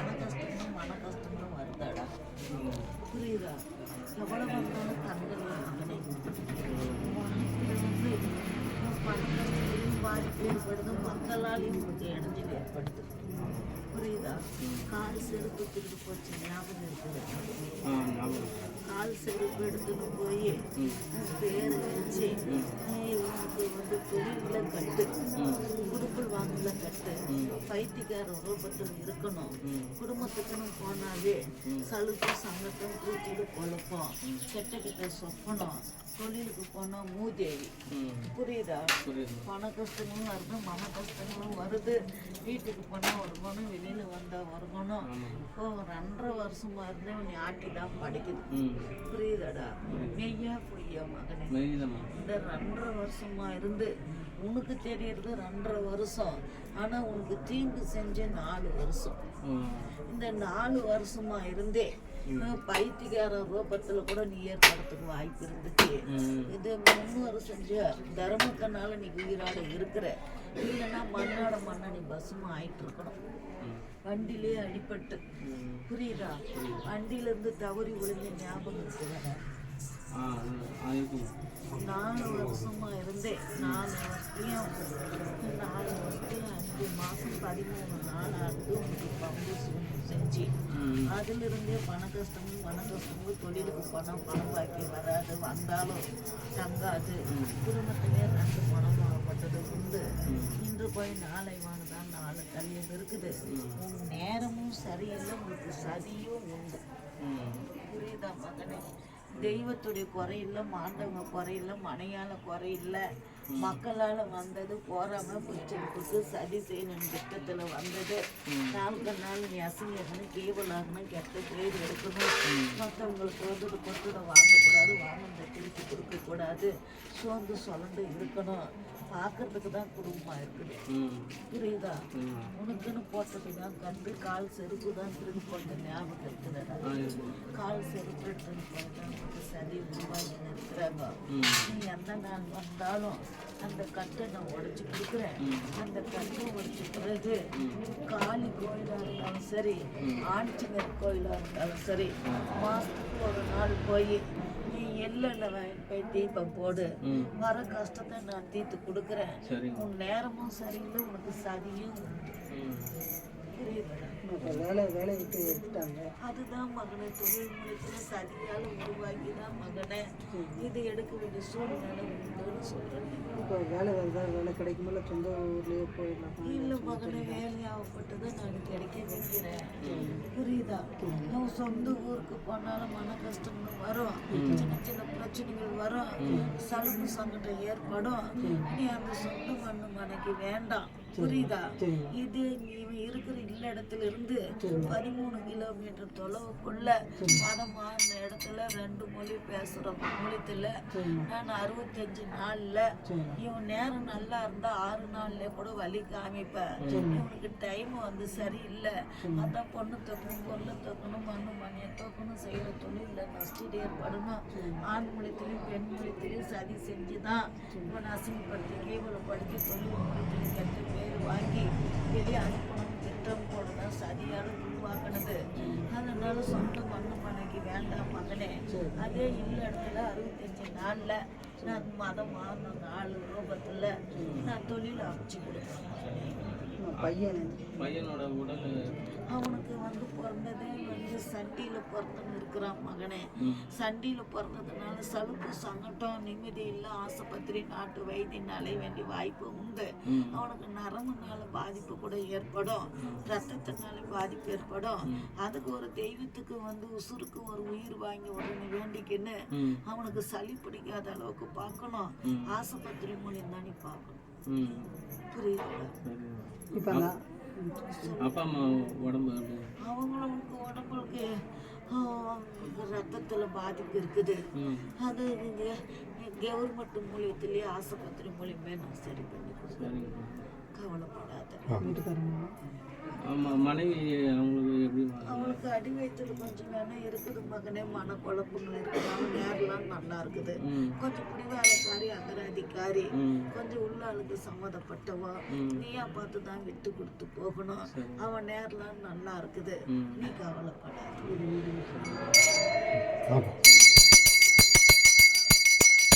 பண கஷ்டங்களும் மன கஷ்டங்களும் வருதாடா. புரியுதா? எவ்வளோ வந்தாலும் கண்கள் வந்து பண கஷ்டங்களையும் பாதிப்பு ஏற்படுது மக்களாலையும் கொஞ்சம் இடைஞ்சல் ஏற்படுது. புரியுதா? கால் செருப்பு திருடு போச்சு. ஞாபகம் இருக்குது. ஆ செருப்பு போய் பேர் வச்சு உனக்கு வந்து தொழில கட்டு. குடுக்கல் வாங்கல கட்டு. பைத்தியக்கார ரூபத்தில் இருக்கணும். குடும்பத்துக்குன்னு போனாவே சலுப்பு சங்கட்டம் கூட்டிட்டு குழப்பம். கெட்ட கிட்ட சொப்பனம். தொழிலுக்கு போனால் மூதேவி புரியுதா? பண கஷ்டங்களும் வருது மன கஷ்டங்களும் வருது. வீட்டுக்கு போனால் வருமானம் வெளியில் வந்தால் வருமானம் இப்போ ரெண்டரை வருஷமா இருந்து நீ ஆட்டி தான் படிக்குது புரியுதாடா? மெய்யா பொய்யா மகனே? இந்த ரெண்டரை வருஷமா இருந்து உனக்கு தெரியறது ரெண்டரை வருஷம். ஆனால் உனக்கு தீங்கு செஞ்ச நாலு வருஷம். இந்த நாலு வருஷமா இருந்தே பைத்தியக்கார ரூபத்தில் கூட நீ ஏற்படுறதுக்கு வாய்ப்பு இருந்துச்சு. இது முன்னோர் செஞ்ச தர்மத்தினால நீ உயிரோட இருக்கிற. இல்லைன்னா மண்ணோட மண்ணை நீ பசுமா ஆயிட்டு இருக்கணும். ம். வண்டியிலே அடிபட்டு. புரியுதா? வண்டியிலேருந்து தவறி விழுந்த ஞாபகம் இருக்குதா நாலு வருஷமா இருந்தேன். நாலு பதிமூணு நாள் ஆகுது. உங்களுக்கு பம்பு சூழ்நிலை செஞ்சு அதிலிருந்தே பண கஷ்டமும் பண கஷ்டமும் தொழிலுக்கு பணம் பணம் பாக்கி வராது. வந்தாலும் தங்காது. குடும்பத்திலே ரெண்டு பணமாகப்பட்டது உண்டு. இன்று போய் நாளை வாங்கதான் நாலு கல்யம் இருக்குது. உன் நேரமும் சரியில்லை உங்களுக்கு சதியும் உண்டு. புரியுதா மகனே? தெய்வத்துடைய குறையில்லை மாண்டவங்க குறையில்லை மனையால குறையில்லை மக்களால் வந்தது போறாம பிடிச்சிருக்கு சதி செய்யணும் திட்டத்தில் வந்தது. நாளுக்கு நாள் நீ அசிங்கணும் கேவலாகணும் கெட்ட பேர் எடுக்கணும். மற்றவங்களுக்கு வந்து கொட்டுட வாங்கக்கூடாது வாங்கினதை திருப்பி கொடுக்கக்கூடாது. சோர்ந்து சொலண்டு இருக்கணும். பார்க்கறதுக்கு தான் குடும்பமாக இருக்குது. புரியுதா? உனக்குன்னு போட்டது தான் கண்டு கால் செருப்பு தான் திரும்பி போட்ட ஞாபகம் இருக்கிறதா கால் செருப்பு திரும்பி போயிட்டா சரி உருவாகி இருக்கிறாங்க நீ எந்த நாள் வந்தாலும் அந்த கட்டை நான் உடைச்சு கொடுக்குறேன். அந்த கட்டை உடைச்ச பிறகு காளி கோயிலாக இருந்தாலும் சரி ஆஞ்சநேயர் கோயிலாக இருந்தாலும் சரி மாதத்துக்கு ஒரு நாள் போய் நீ வாங்கிட்டு போய் தீபம் போடு. வர கஷ்டத்தை நான் தீர்த்து கொடுக்குறேன். உன் நேரமும் சரியில்லை உனக்கு சதியும் உண்டு. வேலை வேலையை விட்டு எடுத்துட்டாங்க. அதுதான் மகனே தொழில் முயற்சியில் சதியால் உருவாக்கி தான் மகனே. இது எடுக்க வேண்டிய சூழ்நிலை உண்டுன்னு சொல்கிறேன் இப்போ வேலை வருதா வேலை கிடைக்கும்போது சொந்த ஊர்லேயே போயிடலாம். இல்லை மகனே வேலையாகப்பட்டதை நான் கிடைக்க வைக்கிறேன். புரியுதா? நான் சொந்த ஊருக்கு போனாலும் மன கஷ்டம்னு வரும். சின்ன சின்ன பிரச்சனைகள் வரும். சலுப்பு சங்கடம் ஏற்படும். நீ அந்த சொந்த மண்ணு மனைக்கு வேண்டாம். புரியுதா? இது நீ இருக்கிற இல்ல இடத்துல இருந்து பதிமூணு கிலோமீட்டர் தொலைவுக்குள்ள மதம் மாறின இடத்துல ரெண்டு மொழி பேசுற மூலியத்துல நான் அறுபத்தஞ்சு நாள்ல இவன் நேரம் நல்லா இருந்தா ஆறு நாள்ல கூட வலி காமிப்பேன் இவனுக்கு டைம் வந்து சரியில்லை. அதான் பொண்ணு தோக்கணும் பொண்ணு தோக்கணும் மண்ணு மணியை தோக்கணும் செய்யற தொழில நஷ்டம் ஏற்படணும் ஆண் மொழித்திலையும் பெண் மொழித்திலையும் சதி செஞ்சுதான் இவன் அசிங்கப்படுத்தி கேவலப்படுத்தி தொழில் மொழித்திலையும் கெட்ட பேர் வாங்கி வெளியே அனுப்பணும். திட்டம் போடணும். சரியான உருவாக்குனது அதனால சொந்த மண்ணு மனைக்கு வேண்டாம் மகனே. அதே இல்ல இடத்துல அறுபத்தஞ்சு நாள்ல நான் மதம் மாறின நாலு ரூபத்துல நான் தொழில் அமைச்சு மகனே பையன் பையனோட உடல் வந்து சண்டியில் பிறந்தன்னு இருக்கிறான் மகனே. சண்டியில் பிறந்ததுனால சலுப்பு சங்கடம் நிம்மதி இல்லை ஆஸ்பத்திரி நாட்டு வைத்தியம் அலைய வேண்டிய வாய்ப்பு உண்டு. அவனுக்கு நரம்புனால பாதிப்பு கூட ஏற்படும். ரத்தத்தினால பாதிப்பு ஏற்படும். அதுக்கு ஒரு தெய்வத்துக்கு வந்து உசுருக்கு ஒரு உயிர் வாங்கி உடனே வேண்டிக்கின்னு அவனுக்கு சளி பிடிக்காத அளவுக்கு பார்க்கணும். ஆஸ்பத்திரி மூலியம் தானே பார்க்கணும். ம். புரியுதுங்களா சரி இப்போ அப்பா அம்மா உடம்பு அவங்களுக்கு உடம்புக்கு ரத்தத்தில் பாதிப்பு இருக்குது. அது கவர்மெண்ட் மூலியத்திலேயே ஆஸ்பத்திரி மூலியமே நான் சரி பண்ணி கொடுத்தேன் சரிங்க. கவலைப்படாத. ஆமாம் மனைவி அவங்களுக்கு எப்படி அவளுக்கு அடி வயிற்றுல கொஞ்சம் வேணா இருக்குது மகனே மன குழப்பங்கள் இருக்குது. அவன் நேரெல்லாம் நல்லா இருக்குது. கொஞ்சம் பிடிவாதக்காரி அகராதிக்காரி கொஞ்சம் உள்ள ஆளுக்கு சம்மதப்பட்டவா. நீயா பார்த்து தான் விட்டு கொடுத்து போகணும். அவன் நேரெல்லாம் நல்லா இருக்குது. நீ கவலைப்படாத.